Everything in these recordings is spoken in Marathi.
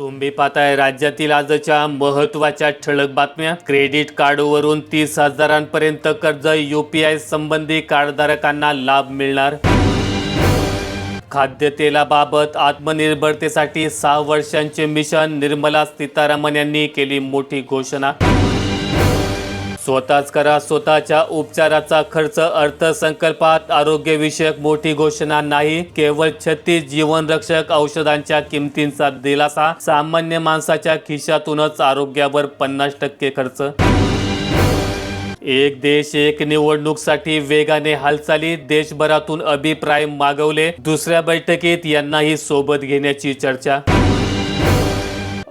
तुम्ही पाहताय राज्यातील आजच्या महत्त्वाच्या ठळक बातम्या. क्रेडिट कार्डवरून तीस हजारांपर्यंत कर्ज युपीआय संबंधी कार्डधारकांना लाभ मिळणार. खाद्यतेलाबाबत आत्मनिर्भरतेसाठी सहा वर्षांचे मिशन निर्मला सीतारामन यांनी केली मोठी घोषणा. स्वतःच करा स्वतःच्या उपचाराचा खर्च अर्थसंकल्पात आरोग्यविषयक मोठी घोषणा नाही. केवळ छत्तीस जीवनरक्षक औषधांच्या किमतींचा दिलासा सामान्य माणसाच्या खिशातूनच आरोग्यावर पन्नास टक्के खर्च. एक देश एक निवडणूकसाठी वेगाने हालचाली देशभरातून अभिप्राय मागवले. दुसऱ्या बैठकीत यांनाही सोबत घेण्याची चर्चा.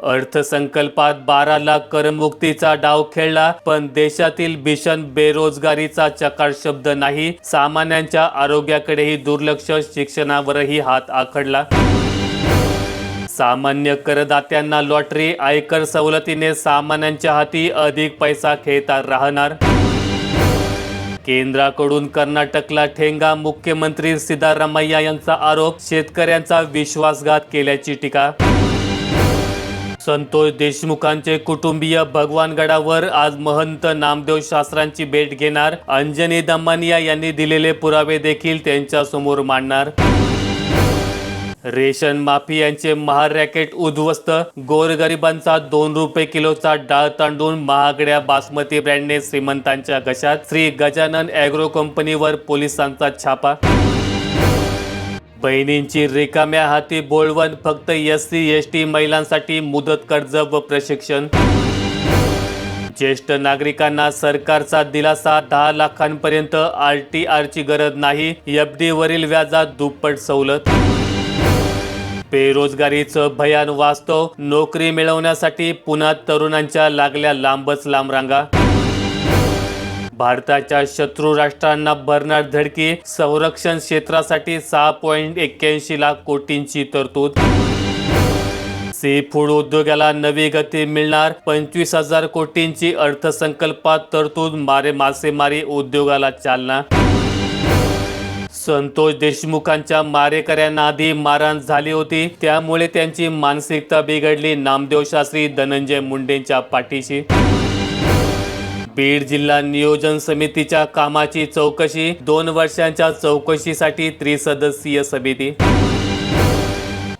अर्थसंकल्पात बारा लाख करमुक्तीचा डाव खेळला पण देशातील भीषण बेरोजगारीचा चकार शब्द नाही. सामान्यांच्या आरोग्याकडेही दुर्लक्ष शिक्षणावरही हात आखडला. सामान्य करदात्यांना लॉटरी आयकर सवलतीने सामान्यांच्या हाती अधिक पैसा खेळता राहणार. केंद्राकडून कर्नाटकला ठेंगा मुख्यमंत्री सिद्धारामय्या यांचा आरोप शेतकऱ्यांचा विश्वासघात केल्याची टीका संतोष देशमुखांचे कुटुंबीय भगवानगडावर आज महंत नामदेव शास्त्रांची भेट घेणार. अंजनी दमानिया यांनी दिलेले पुरावे देखील त्यांच्यासमोर मांडणार. रेशन माफियांचे महार रॅकेट उद्ध्वस्त. गोरगरिबांचा दोन रुपये किलोचा डाळ तांडून महागड्या बासमती ब्रँडने श्रीमंतांच्या घशात. श्री गजानन ॲग्रो कंपनीवर पोलिसांचा छापा. बहिणींची रिकाम्या हाती बोळवण फक्त एस सी एस टी महिलांसाठी मुदत कर्ज व प्रशिक्षण. ज्येष्ठ नागरिकांना सरकारचा दिलासा दहा लाखांपर्यंत आर टी आरची गरज नाही एफ डीवरील व्याजात दुप्पट सवलत. बेरोजगारीचं भयान वास्तव नोकरी मिळवण्यासाठी पुन्हा तरुणांच्या लागल्या लांबच लांब रांगा. भारताच्या शत्रू राष्ट्रांना भरणार धडकी संरक्षण क्षेत्रासाठी सहा पॉईंट एक्क्याऐंशी लाख कोटींची तरतूद. सी फूड उद्योगाला नवी गती मिळणार पंचवीस हजार कोटींची अर्थसंकल्पात तरतूद मारे मासेमारी उद्योगाला चालना. संतोष देशमुखांच्या मारेकऱ्यांना आधी मारहाण झाली होती त्यामुळे त्यांची मानसिकता बिघडली नामदेव शास्त्री धनंजय मुंडेंच्या पाठीशी. बीड जिल्हा नियोजन समितीच्या कामाची चौकशी दोन वर्षांच्या चौकशीसाठी त्रिसदस्यीय समिती.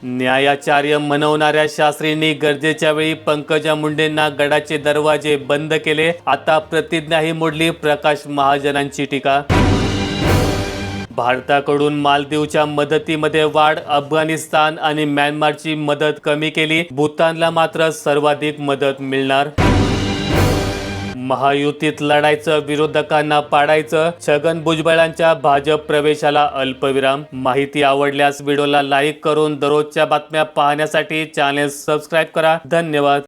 न्यायाचार्य म्हणवणाऱ्या शास्त्रींनी गरजेच्या वेळी पंकजा मुंडेंना गडाचे दरवाजे बंद केले. आता प्रतिज्ञाही मोडली प्रकाश महाजनांची टीका. भारताकडून मालदीवच्या मदतीमध्ये वाढ अफगाणिस्तान आणि म्यानमारची मदत कमी केली. भूतानला मात्र सर्वाधिक मदत मिळणार. महायुतीत लढायचं विरोधकांना पाडायचं छगन भुजबळांच्या भाजप प्रवेशाला अल्पविराम. माहिती आवडल्यास व्हिडिओला लाईक करून दररोजच्या बातम्या पाहण्यासाठी चॅनेल सबस्क्राईब करा. धन्यवाद.